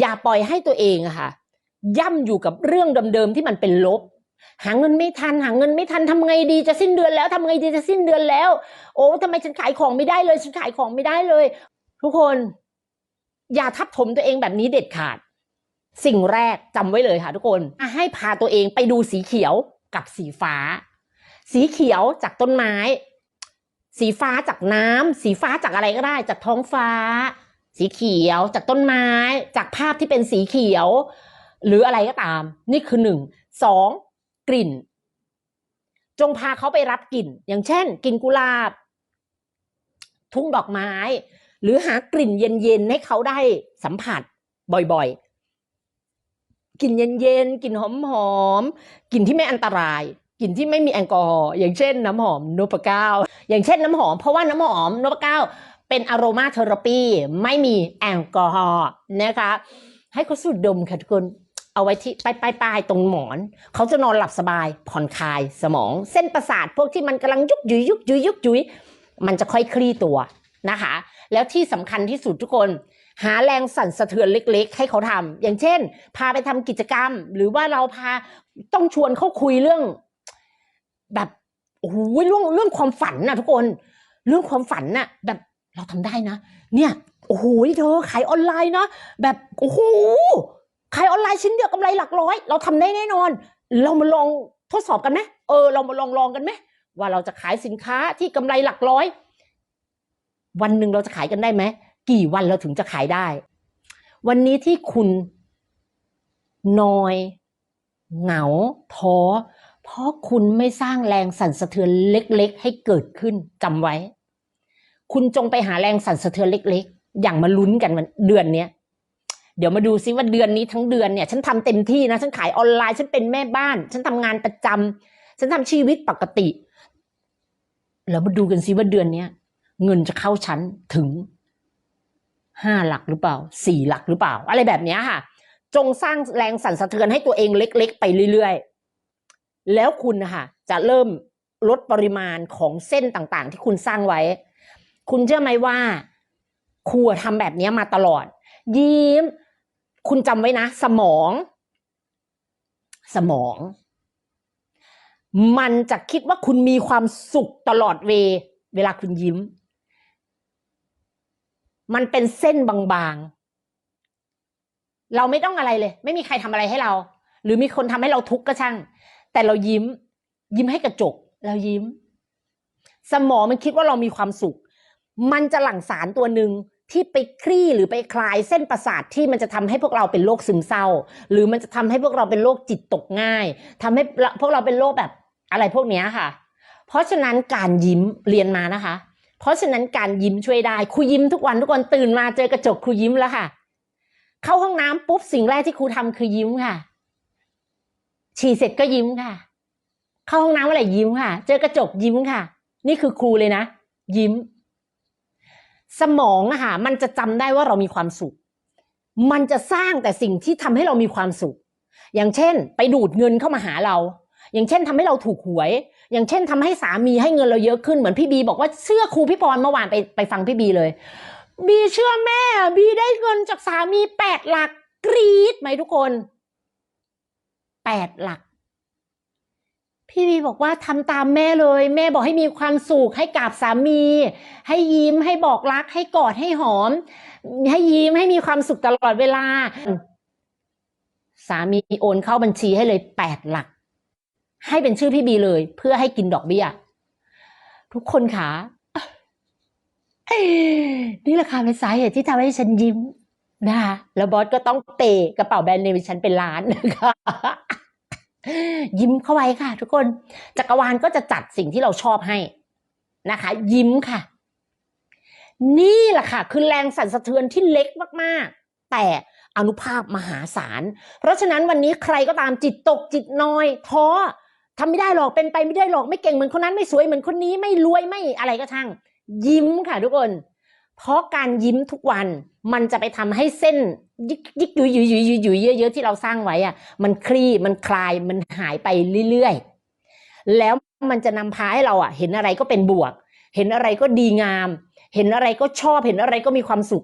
อย่าปล่อยให้ตัวเองอะค่ะ ย่ำอยู่กับเรื่องเดิมๆที่มันเป็นลบ หาเงินไม่ทันหาเงินไม่ทันทำไงดีจะสิ้นเดือนแล้วทำไงดีจะสิ้นเดือนแล้ว โอ้ทำไมฉันขายของไม่ได้เลยฉันขายของไม่ได้เลย ทุกคน อย่าทับถมตัวเองแบบนี้เด็ดขาด สิ่งแรกจำไว้เลยค่ะ ทุกคนให้พาตัวเองไปดูสีเขียวกับสีฟ้า สีเขียวจากต้นไม้ สีฟ้าจากน้ำสีฟ้าจากอะไรก็ได้ จากท้องฟ้า สีเขียวจากต้นไม้จากภาพที่เป็นสีเขียว หรืออะไรก็ตาม นี่คือหนึ่งสองกลิ่น จงพาเขาไปรับกลิ่น อย่างเช่นกลิ่นกุหลาบ ทุ่งดอกไม้ หรือหากลิ่นเย็นๆให้เขาได้สัมผัสบ่อยๆ กลิ่นเย็นๆกลิ่นหอมๆกลิ่นที่ไม่อันตรายกลิ่นที่ไม่มีแอลกอฮอล์อย่างเช่นน้ำหอมโนพเก้าอย่างเช่นน้ำหอม เพราะว่าน้ำหอมโนพเก้า เป็นอโรมาเทอราปีไม่มีแอลกอฮอล์นะคะ ให้เขาสูดดมค่ะทุกคนเอาไว้ที่ปลายปลายปลายตรงหมอน เขาจะนอนหลับสบาย ผ่อนคลายสมอง เส้นประสาทพวกที่มันกำลังยุกยุยยุกยุยยุกยุยมันจะค่อยคลี่ตัวนะคะ แล้วที่สำคัญที่สุดทุกคน หาแรงสั่นสะเทือนเล็ก ๆ ให้เขาทำอย่างเช่น พาไปทำกิจกรรม หรือว่าเราพาต้องชวนเขาคุยเรื่อง แบบโอ้โหเรื่องเรื่องความฝันน่ะทุกคน เรื่องความฝันน่ะแบบ เราทำได้นะ เนี่ยโอ้โหเธอขายออนไลน์นะแบบโอ้โหขายออนไลน์ชิ้นเดียวกำไรหลักร้อย เราทำได้แน่นอน เรามาลองทดสอบกันไหมเออ เรามาลองลองกันไหมว่าเราจะขายสินค้าที่กำไรหลักร้อย วันหนึ่งเราจะขายกันได้ไหมกี่วันเราถึงจะขายได้ วันนี้ที่คุณนอย เหงาท้อเพราะคุณไม่สร้างแรงสั่นสะเทือนเล็ก ๆ ให้เกิดขึ้นจำไว้ คุณจงไปหาแรงสั่นสะเทือนเล็ก ๆ อย่างมาลุ้นกันวันเดือนเนี้ยเดี๋ยวมาดูซิว่าเดือนนี้ทั้งเดือนเนี่ย ฉันทำเต็มที่นะ ฉันขายออนไลน์ ฉันเป็นแม่บ้าน ฉันทำงานประจำฉันทำชีวิตปกติ แล้วมาดูกันซิว่าเดือนเนี้ยเงินจะเข้าฉันถึงห้าหลักหรือเปล่าสี่หลักหรือเปล่า อะไรแบบนี้ค่ะ จงสร้างแรงสั่นสะเทือนให้ตัวเองเล็ก ๆ ไปเรื่อยๆ แล้วคุณนะคะจะเริ่มลดปริมาณของเส้นต่างๆ ที่คุณสร้างไว้ คุณเชื่อไหมว่า ครูทำแบบนี้มาตลอด ยิ้ม คุณจำไว้นะ สมอง สมอง มันจะคิดว่าคุณมีความสุขตลอดเว เวลาคุณยิ้ม มันเป็นเส้นบางๆ เราไม่ต้องอะไรเลย ไม่มีใครทำอะไรให้เรา หรือมีคนทำให้เราทุกข์ก็ช่าง แต่เรายิ้ม ยิ้มให้กระจก เรายิ้มสมองมันคิดว่าเรามีความสุข มันจะหลั่งสารตัวหนึ่งที่ไปคลี่หรือไปคลายเส้นประสาทที่มันจะทำให้พวกเราเป็นโรคซึมเศร้า หรือมันจะทำให้พวกเราเป็นโรคจิตตกง่ายทำให้พวกเราเป็นโรคแบบอะไรพวกนี้ค่ะ เพราะฉะนั้นการยิ้มเรียนมานะคะ เพราะฉะนั้นการยิ้มช่วยได้ครูยิ้มทุกวันทุกคนตื่นมาเจอกระจกครูยิ้มแล้วค่ะ เข้าห้องน้ำปุ๊บสิ่งแรกที่ครูทำคือยิ้มค่ะฉี่เสร็จก็ยิ้มค่ะ เข้าห้องน้ำอะไรยิ้มค่ะ เจอกระจกยิ้มค่ะ นี่คือครูเลยนะยิ้ม สมองอะค่ะมันจะจำได้ว่าเรามีความสุข มันจะสร้างแต่สิ่งที่ทำให้เรามีความสุข อย่างเช่น ไปดูดเงินเข้ามาหาเรา อย่างเช่นทำให้เราถูกหวย อย่างเช่นทำให้สามีให้เงินเราเยอะขึ้นเหมือนพี่บี บอกว่าเชื่อครูพี่ปอนเมื่อวานไปไปฟังพี่บีเลย บีเชื่อแม่ บีได้เงินจากสามีแปดหลักกรี๊ดไหมทุกคนแปดหลัก พี่บีบอกว่าทำตามแม่เลย แม่บอกให้มีความสุขให้กราบสามี ให้ยิ้มให้บอกรัก ให้กอดให้หอม ให้ยิ้มให้มีความสุขตลอดเวลา สามีโอนเข้าบัญชีให้เลยแปดหลัก ให้เป็นชื่อพี่บีเลย เพื่อให้กินดอกเบี้ย ทุกคนคะนี่แหละค่ะเป็นสาเหตุที่ทำให้ฉันยิ้มนะคะแล้วบอสก็ต้องเตะกระเป๋าแบรนด์เนมฉันเป็นล้านนะคะ ยิ้มเข้าไว้ค่ะ ทุกคน จักรวาลก็จะจัดสิ่งที่เราชอบให้นะคะ ยิ้มค่ะ นี่แหละค่ะ คือแรงสั่นสะเทือนที่เล็กมากๆ แต่อนุภาพมหาศาล เพราะฉะนั้นวันนี้ใครก็ตามจิตตกจิตนอยท้อทำไม่ได้หรอกเป็นไปไม่ได้หรอกไม่เก่งเหมือนคนนั้นไม่สวยเหมือนคนนี้ไม่รวยไม่อะไรก็ช่างยิ้มค่ะทุกคน เพราะการยิ้มทุกวันมันจะไปทำให้เส้นยิกยิกยุยยุยยุยยุยเยอะๆที่เราสร้างไว้อะมันคลี่มันคลายมันหายไปเรื่อยๆ แล้วมันจะนำพาให้เราอะเห็นอะไรก็เป็นบวก เห็นอะไรก็ดีงาม เห็นอะไรก็ชอบเห็นอะไรก็มีความสุข